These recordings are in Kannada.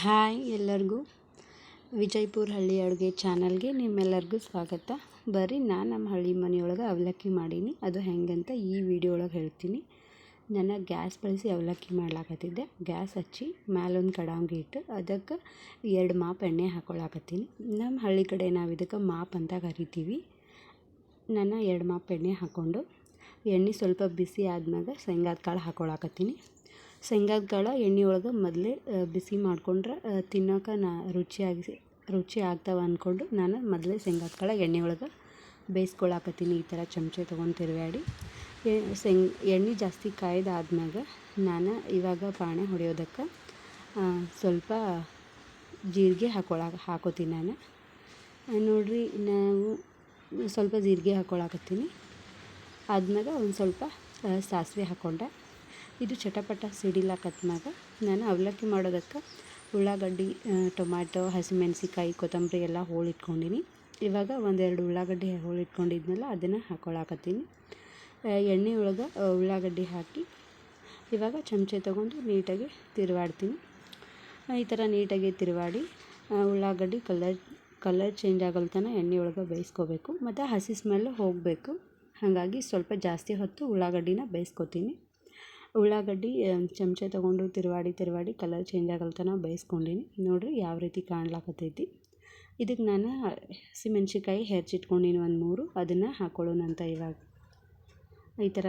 ಹಾಯ್ ಎಲ್ಲರಿಗೂ ವಿಜಯಪುರ ಹಳ್ಳಿ ಅಡುಗೆ ಚಾನಲ್ಗೆ ನಿಮ್ಮೆಲ್ಲರಿಗೂ ಸ್ವಾಗತ. ಬರ್ರಿ, ನಾನು ನಮ್ಮ ಹಳ್ಳಿ ಮನೆಯೊಳಗೆ ಅವಲಕ್ಕಿ ಮಾಡೀನಿ. ಅದು ಹೆಂಗಂತ ಈ ವಿಡಿಯೋ ಒಳಗೆ ಹೇಳ್ತೀನಿ. ನಾನು ಗ್ಯಾಸ್ ಬಳಸಿ ಅವಲಕ್ಕಿ ಮಾಡ್ಲಾಕತ್ತಿದ್ದೆ. ಗ್ಯಾಸ್ ಹಚ್ಚಿ ಮ್ಯಾಲೊಂದು ಕಡಾಂಗಿ ಇಟ್ಟು ಅದಕ್ಕೆ ಎರಡು ಮಾಪ್ ಎಣ್ಣೆ ಹಾಕೊಳಕತ್ತೀನಿ. ನಮ್ಮ ಹಳ್ಳಿ ಕಡೆ ನಾವು ಇದಕ್ಕೆ ಮಾಪ್ ಅಂತ ಕರಿತೀವಿ. ನಾನು ಎರಡು ಮಾಪ್ ಎಣ್ಣೆ ಹಾಕ್ಕೊಂಡು ಎಣ್ಣೆ ಸ್ವಲ್ಪ ಬಿಸಿ ಆದ್ಮ್ಯಾಗ ಶೇಂಗಾದ ಕಾಳು ಹಾಕ್ಕೊಳಕತ್ತೀನಿ ಶೇಂಗಾದ ಕಾಳು ಎಣ್ಣೆ ಒಳಗೆ ಮೊದಲೇ ಬಿಸಿ ಮಾಡ್ಕೊಂಡ್ರೆ ತಿನ್ನೋಕೆ ನಾ ರುಚಿಯಾಗಿ ರುಚಿ ಆಗ್ತಾವೆ ಅಂದ್ಕೊಂಡು ನಾನು ಮೊದಲೇ ಶೇಂಗಾದ ಕಾಳು ಎಣ್ಣೆ ಒಳಗೆ ಬೇಯಿಸ್ಕೊಳಕತ್ತೀನಿ. ಈ ಥರ ಚಮಚೆ ತೊಗೊಂಡು ತಿರುವಾಡಿ ಶೇಂಗ್ ಎಣ್ಣೆ ಜಾಸ್ತಿ ಕಾಯ್ದಾದ್ಮ್ಯಾಗ ನಾನು ಇವಾಗ ಪಾಣೆ ಹೊಡೆಯೋದಕ್ಕೆ ಸ್ವಲ್ಪ ಜೀರಿಗೆ ಹಾಕೊಳಕ್, ಹಾಕೋತೀನಿ ನಾನು. ನೋಡಿರಿ, ನಾವು ಸ್ವಲ್ಪ ಜೀರಿಗೆ ಹಾಕೊಳಕತ್ತೀನಿ. ಆದ್ಮ್ಯಾಗ ಒಂದು ಸ್ವಲ್ಪ ಸಾಸಿವೆ ಹಾಕ್ಕೊಂಡೆ ಇದು ಚಟಪಟ ಸಿಡಿಲಾಕತ್ಮ್ಯಾಗ ನಾನು ಅವಲಕ್ಕಿ ಮಾಡೋದಕ್ಕೆ ಉಳ್ಳಾಗಡ್ಡಿ ಟೊಮ್ಯಾಟೊ ಹಸಿಮೆಣ್ಸಿಕಾಯಿ ಕೊತ್ತಂಬರಿ ಎಲ್ಲ ಹೋಳಿಟ್ಕೊಂಡೀನಿ. ಇವಾಗ ಒಂದೆರಡು ಉಳ್ಳಾಗಡ್ಡಿ ಹೋಳಿಟ್ಕೊಂಡಿದ್ನಲ್ಲ, ಅದನ್ನು ಹಾಕ್ಕೊಳಕತ್ತೀನಿ ಎಣ್ಣೆ ಒಳಗೆ ಉಳ್ಳಾಗಡ್ಡಿ ಹಾಕಿ ಇವಾಗ ಚಮಚೆ ತೊಗೊಂಡು ನೀಟಾಗಿ ತಿರುವಾಡ್ತೀನಿ. ಈ ಥರ ನೀಟಾಗಿ ತಿರುವಾಡಿ ಉಳ್ಳಾಗಡ್ಡಿ ಕಲರ್ ಕಲರ್ ಚೇಂಜ್ ಆಗಲ್ ತನಕ ಎಣ್ಣೆ ಒಳಗೆ ಬೇಯಿಸ್ಕೋಬೇಕು. ಮತ್ತು ಹಸಿ ಸ್ಮೆಲ್ ಹೋಗಬೇಕು. ಹಾಗಾಗಿ ಸ್ವಲ್ಪ ಜಾಸ್ತಿ ಹೊತ್ತು ಉಳ್ಳಾಗಡ್ಡಿನ ಬೇಯಿಸ್ಕೊತೀನಿ. ಉಳ್ಳಾಗಡ್ಡಿ ಚಮಚ ತೊಗೊಂಡು ತಿರುವಾಡಿ ತಿರುವಾಡಿ ಕಲರ್ ಚೇಂಜ್ ಆಗಲ್ಲ ತನಕ ಬೇಯಿಸ್ಕೊಂಡೀನಿ. ನೋಡಿರಿ ಯಾವ ರೀತಿ ಕಾಣ್ಲಾಕತ್ತೈತಿ. ಇದಕ್ಕೆ ನಾನು ಹಸಿಮೆಣ್ಸಿಕಾಯಿ ಹೆಚ್ಚಿಟ್ಕೊಂಡೀನಿ ಒಂದು ಮೂರು. ಅದನ್ನು ಹಾಕ್ಕೊಳ್ಳೋಣಂತ ಇವಾಗ. ಈ ಥರ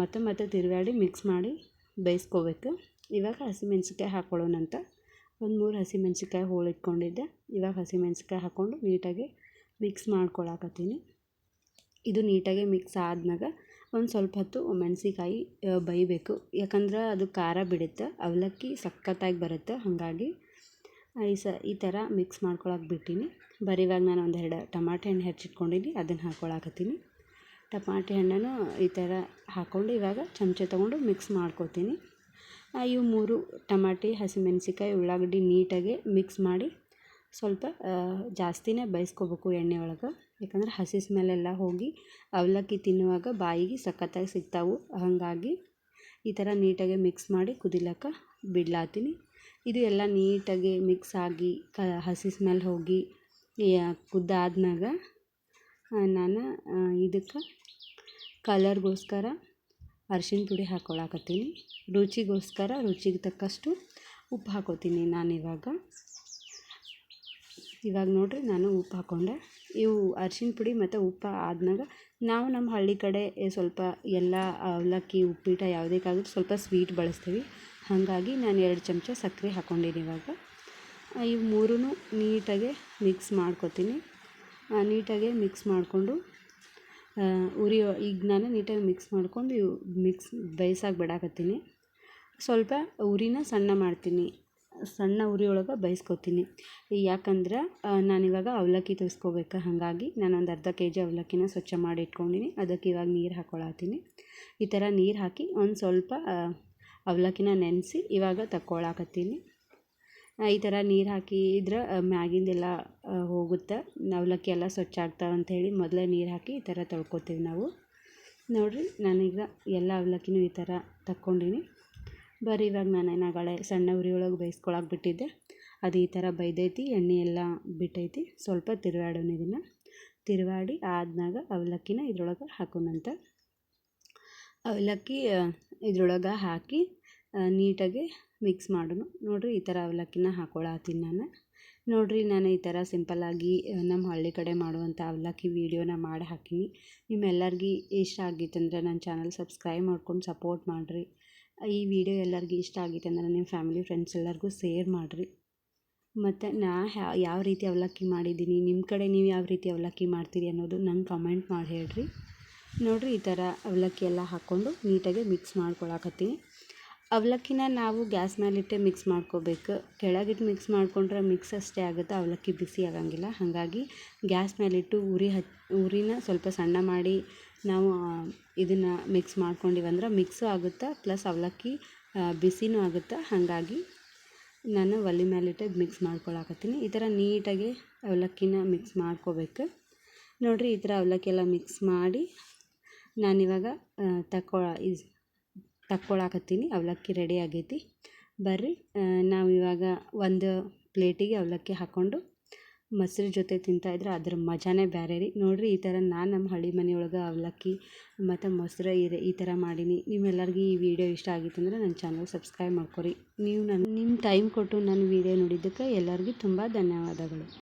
ಮತ್ತೆ ಮತ್ತೆ ತಿರುಗಾಡಿ ಮಿಕ್ಸ್ ಮಾಡಿ ಬೇಯಿಸ್ಕೋಬೇಕು. ಇವಾಗ ಹಸಿಮೆಣ್ಸಿಕಾಯಿ ಹಾಕ್ಕೊಳ್ಳೋಣಂತ ಒಂದು ಮೂರು ಹಸಿಮೆಣ್ಸಿಕಾಯಿ ಹೋಳಿಟ್ಕೊಂಡಿದ್ದೆ ಇವಾಗ ಹಸಿಮೆಣ್ಸಿಕಾಯಿ ಹಾಕ್ಕೊಂಡು ನೀಟಾಗಿ ಮಿಕ್ಸ್ ಮಾಡ್ಕೊಳಕತ್ತೀನಿ. ಇದು ನೀಟಾಗಿ ಮಿಕ್ಸ್ ಆದ್ಮ್ಯಾಗ ಒಂದು ಸ್ವಲ್ಪ ಹೊತ್ತು ಮೆಣಸಿಕಾಯಿ ಬೇಯಬೇಕು. ಯಾಕಂದ್ರೆ ಅದು ಖಾರ ಬಿಡುತ್ತೆ, ಅವಲಕ್ಕಿ ಸಖತ್ತಾಗಿ ಬರುತ್ತೆ. ಹಾಗಾಗಿ ಈ ಸ, ಈ ಥರ ಮಿಕ್ಸ್ ಮಾಡ್ಕೊಳಕ್ಕೆ ಬಿಟ್ಟೀನಿ. ಬರೀ ಇವಾಗ ನಾನು ಒಂದೆರಡು ಟಮಾಟೆ ಹಣ್ಣು ಹೆಚ್ಚಿಟ್ಕೊಂಡಿನಿ, ಅದನ್ನು ಹಾಕ್ಕೊಳಕತ್ತೀನಿ ಟಮಾಟೆ ಹಣ್ಣನ್ನು ಈ ಥರ ಹಾಕ್ಕೊಂಡು ಇವಾಗ ಚಮಚ ತೊಗೊಂಡು ಮಿಕ್ಸ್ ಮಾಡ್ಕೊತೀನಿ. ಇವು ಮೂರು ಟಮಾಟಿ ಹಸಿಮೆಣ್ಸಿಕಾಯಿ ಉಳ್ಳಾಗಡ್ಡಿ ನೀಟಾಗಿ ಮಿಕ್ಸ್ ಮಾಡಿ ಸ್ವಲ್ಪ ಜಾಸ್ತಿನೇ ಬೇಯಿಸ್ಕೋಬೇಕು ಎಣ್ಣೆ ಒಳಗೆ. ಯಾಕಂದ್ರೆ ಹಸಿ ಸ್ಮೆಲ್ಲೆಲ್ಲ ಹೋಗಿ ಅವಲಕ್ಕಿ ತಿನ್ನುವಾಗ ಬಾಯಿಗೆ ಸಖತ್ತಾಗಿ ಸಿಗ್ತಾವೆ. ಹಾಗಾಗಿ ಈ ಥರ ನೀಟಾಗಿ ಮಿಕ್ಸ್ ಮಾಡಿ ಕುದಿಲಕ್ಕ ಬಿಡ್ಲಾತೀನಿ. ಇದು ಎಲ್ಲ ನೀಟಾಗಿ ಮಿಕ್ಸ್ ಆಗಿ, ಕ, ಹಸಿ ಸ್ಮೆಲ್ ಹೋಗಿ ಕುದ್ದಾದ್ಮ್ಯಾಗ ನಾನು ಇದಕ್ಕೆ ಕಲರ್ಗೋಸ್ಕರ ಅರ್ಶಿಣ ಪುಡಿ ಹಾಕ್ಕೊಳಕತ್ತೀನಿ ರುಚಿಗೋಸ್ಕರ ರುಚಿಗೆ ತಕ್ಕಷ್ಟು ಉಪ್ಪು ಹಾಕೋತೀನಿ ನಾನಿವಾಗ. ಇವಾಗ ನೋಡಿರಿ ನಾನು ಉಪ್ಪು ಹಾಕ್ಕೊಂಡೆ ಇವು ಅರ್ಶಿಣ ಪುಡಿ ಮತ್ತು ಉಪ್ಪು ಆದ್ಮ್ಯಾಗ. ನಾವು ನಮ್ಮ ಹಳ್ಳಿ ಕಡೆ ಸ್ವಲ್ಪ ಎಲ್ಲ ಅವಲಕ್ಕಿ, ಉಪ್ಪಿಟ್ಟು ಯಾವುದಕ್ಕಾದ್ರೂ ಸ್ವಲ್ಪ ಸ್ವೀಟ್ ಬಳಸ್ತೀವಿ. ಹಾಗಾಗಿ ನಾನು ಎರಡು ಚಮಚ ಸಕ್ಕರೆ ಹಾಕ್ಕೊಂಡೀನಿ ಇವಾಗ. ಇವು ಮೂರೂ ನೀಟಾಗೆ ಮಿಕ್ಸ್ ಮಾಡ್ಕೊತೀನಿ. ನೀಟಾಗೆ ಮಿಕ್ಸ್ ಮಾಡಿಕೊಂಡು ಉರಿ ಈಗ ನಾನು ನೀಟಾಗಿ ಮಿಕ್ಸ್ ಮಾಡ್ಕೊಂಡು ಇವು ಮಿಕ್ಸ್ ಬೇಯ್ಸಕ್ಕೆ ಬಿಡಾಕತ್ತೀನಿ. ಸ್ವಲ್ಪ ಉರಿನ ಸಣ್ಣ ಮಾಡ್ತೀನಿ. ಸಣ್ಣ ಉರಿ ಒಳಗೆ ಬೇಯಿಸ್ಕೊತೀನಿ ಯಾಕಂದ್ರೆ ನಾನಿವಾಗ ಅವಲಕ್ಕಿ ತೋರಿಸ್ಕೋಬೇಕು ಹಾಗಾಗಿ ನಾನು ಒಂದು ಅರ್ಧ ಕೆ ಜಿ ಅವಲಕ್ಕಿನ ಸ್ವಚ್ಛ ಮಾಡಿ ಇಟ್ಕೊಂಡೀನಿ ಅದಕ್ಕೆ ಇವಾಗ ನೀರು ಹಾಕ್ಕೊಳತ್ತೀನಿ ಈ ಥರ ನೀರು ಹಾಕಿ ಒಂದು ಸ್ವಲ್ಪ ಅವಲಕ್ಕಿನ ನೆನೆಸಿ ಇವಾಗ ತಕ್ಕೊಳಕತ್ತೀನಿ. ಈ ಥರ ನೀರು ಹಾಕಿದ್ರೆ ಮ್ಯಾಗಿಂದೆಲ್ಲ ಹೋಗುತ್ತೆ, ಅವಲಕ್ಕಿ ಎಲ್ಲ ಸ್ವಚ್ಛ ಆಗ್ತಾವೆ ಅಂಥೇಳಿ ಮೊದಲೇ ನೀರು ಹಾಕಿ ಈ ಥರ ತೊಳ್ಕೊತೀವಿ ನಾವು. ನೋಡಿರಿ, ನಾನೀಗ ಎಲ್ಲ ಅವಲಕ್ಕಿನೂ ಈ ಥರ ತಕ್ಕೊಂಡೀನಿ. ಬರೀ ಇವಾಗ ನಾನು ಏನಾಗಳೆ ಸಣ್ಣ ಉರಿ ಒಳಗೆ ಬೇಯಿಸ್ಕೊಳಕ್ಕೆ ಬಿಟ್ಟಿದ್ದೆ ಅದು ಈ ಥರ ಬೈದೈತಿ, ಎಣ್ಣೆ ಎಲ್ಲ ಬಿಟ್ಟೈತಿ. ಸ್ವಲ್ಪ ತಿರುವಾಡೋಣ ಇದನ್ನು. ತಿರುವಾಡಿ ಆದ್ಮ್ಯಾಗ ಅವಲಕ್ಕಿನ ಇದ್ರೊಳಗೆ ಹಾಕೋಣಂತ. ಅವಲಕ್ಕಿ ಇದ್ರೊಳಗೆ ಹಾಕಿ ನೀಟಾಗಿ ಮಿಕ್ಸ್ ಮಾಡೋಣ. ನೋಡಿರಿ ಈ ಥರ ಅವಲಕ್ಕಿನ ಹಾಕೊಳತೀನಿ ನಾನು. ನೋಡಿರಿ ನಾನು ಈ ಥರ ಸಿಂಪಲ್ಲಾಗಿ ನಮ್ಮ ಹಳ್ಳಿ ಕಡೆ ಮಾಡುವಂಥ ಅವಲಕ್ಕಿ ವೀಡಿಯೋನ ಮಾಡಿ ಹಾಕೀನಿ. ನಿಮ್ಮೆಲ್ಲರಿಗೂ ಇಷ್ಟ ಆಗಿತ್ತಂದ್ರೆ ನನ್ನ ಚಾನಲ್ ಸಬ್ಸ್ಕ್ರೈಬ್ ಮಾಡ್ಕೊಂಡು ಸಪೋರ್ಟ್ ಮಾಡಿರಿ. ಈ ವಿಡಿಯೋ ಎಲ್ಲರಿಗೂ ಇಷ್ಟ ಆಗಿದೆ ಅಂದರೆ ನಿಮ್ಮ ಫ್ಯಾಮಿಲಿ, ಫ್ರೆಂಡ್ಸ್ ಎಲ್ಲರಿಗೂ ಶೇರ್ ಮಾಡಿರಿ. ಮತ್ತು ನಾ ಯಾವ ರೀತಿ ಅವಲಕ್ಕಿ ಮಾಡಿದ್ದೀನಿ, ನಿಮ್ಮ ಕಡೆ ನೀವು ಯಾವ ರೀತಿ ಅವಲಕ್ಕಿ ಮಾಡ್ತೀರಿ ಅನ್ನೋದು ನಂಗೆ ಕಮೆಂಟ್ ಮಾಡಿ ಹೇಳ್ರಿ. ನೋಡಿರಿ, ಈ ಥರ ಅವಲಕ್ಕಿ ಎಲ್ಲ ಹಾಕ್ಕೊಂಡು ನೀಟಾಗಿ ಮಿಕ್ಸ್ ಮಾಡ್ಕೊಳಕತ್ತೀನಿ. ಅವಲಕ್ಕಿನ ನಾವು ಗ್ಯಾಸ್ ಮೇಲಿಟ್ಟೆ ಮಿಕ್ಸ್ ಮಾಡ್ಕೋಬೇಕು. ಕೆಳಗಿಟ್ಟು ಮಿಕ್ಸ್ ಮಾಡಿಕೊಂಡ್ರೆ ಮಿಕ್ಸ್ ಅಷ್ಟೇ ಆಗುತ್ತೆ, ಅವಲಕ್ಕಿ ಬಿಸಿ ಆಗಂಗಿಲ್ಲ. ಹಾಗಾಗಿ ಗ್ಯಾಸ್ ಮೇಲಿಟ್ಟು ಉರಿ ಹಚ್, ಉರಿನ ಸ್ವಲ್ಪ ಸಣ್ಣ ಮಾಡಿ ನಾವು ಇದನ್ನು ಮಿಕ್ಸ್ ಮಾಡ್ಕೊಂಡಿವಂದ್ರೆ ಮಿಕ್ಸು ಆಗುತ್ತೆ ಪ್ಲಸ್ ಅವಲಕ್ಕಿ ಬಿಸಿನೂ ಆಗುತ್ತೆ, ಹಾಗಾಗಿ ನಾನು ಒಲೆ ಮೇಲಿಟ್ಟು ಮಿಕ್ಸ್ ಮಾಡ್ಕೊಳಕತ್ತೀನಿ. ಈ ಥರ ನೀಟಾಗಿ ಅವಲಕ್ಕಿನ ಮಿಕ್ಸ್ ಮಾಡ್ಕೋಬೇಕು. ನೋಡಿರಿ, ಈ ಥರ ಅವಲಕ್ಕಿ ಎಲ್ಲ ಮಿಕ್ಸ್ ಮಾಡಿ ನಾನಿವಾಗ ತಕ್ಕೊ ತಕ್ಕೊಳಕತ್ತೀನಿ. ಅವಲಕ್ಕಿ ರೆಡಿ ಆಗೈತಿ. ಬರ್ರಿ ನಾವು ಇವಾಗ ಒಂದು ಪ್ಲೇಟಿಗೆ ಅವಲಕ್ಕಿ ಹಾಕ್ಕೊಂಡು ಮೊಸ್ರು ಜೊತೆ ತಿಂತಾಯಿದ್ರೆ ಅದ್ರ ಮಜಾನೇ ಬೇರೆ ರೀ. ನೋಡಿರಿ ಈ ಥರ ನಾನು ನಮ್ಮ ಹಳ್ಳಿ ಮನೆಯೊಳಗೆ ಅವಲಕ್ಕಿ ಮತ್ತು ಮೊಸರು ಈ ಈ ಥರ ಮಾಡೀನಿ. ನಿಮ್ಮೆಲ್ಲರಿಗೂ ಈ ವಿಡಿಯೋ ಇಷ್ಟ ಆಗಿತ್ತು ಅಂದ್ರೆ ನನ್ನ ಚಾನಲ್ ಸಬ್ಸ್ಕ್ರೈಬ್ ಮಾಡ್ಕೊರಿ. ನೀವು ನನ್ನ ನಿಮ್ಮ ಟೈಮ್ ಕೊಟ್ಟು ನನ್ನ ವಿಡಿಯೋ ನೋಡಿದ್ದಕ್ಕೆ ಎಲ್ಲರಿಗೂ ತುಂಬ ಧನ್ಯವಾದಗಳು.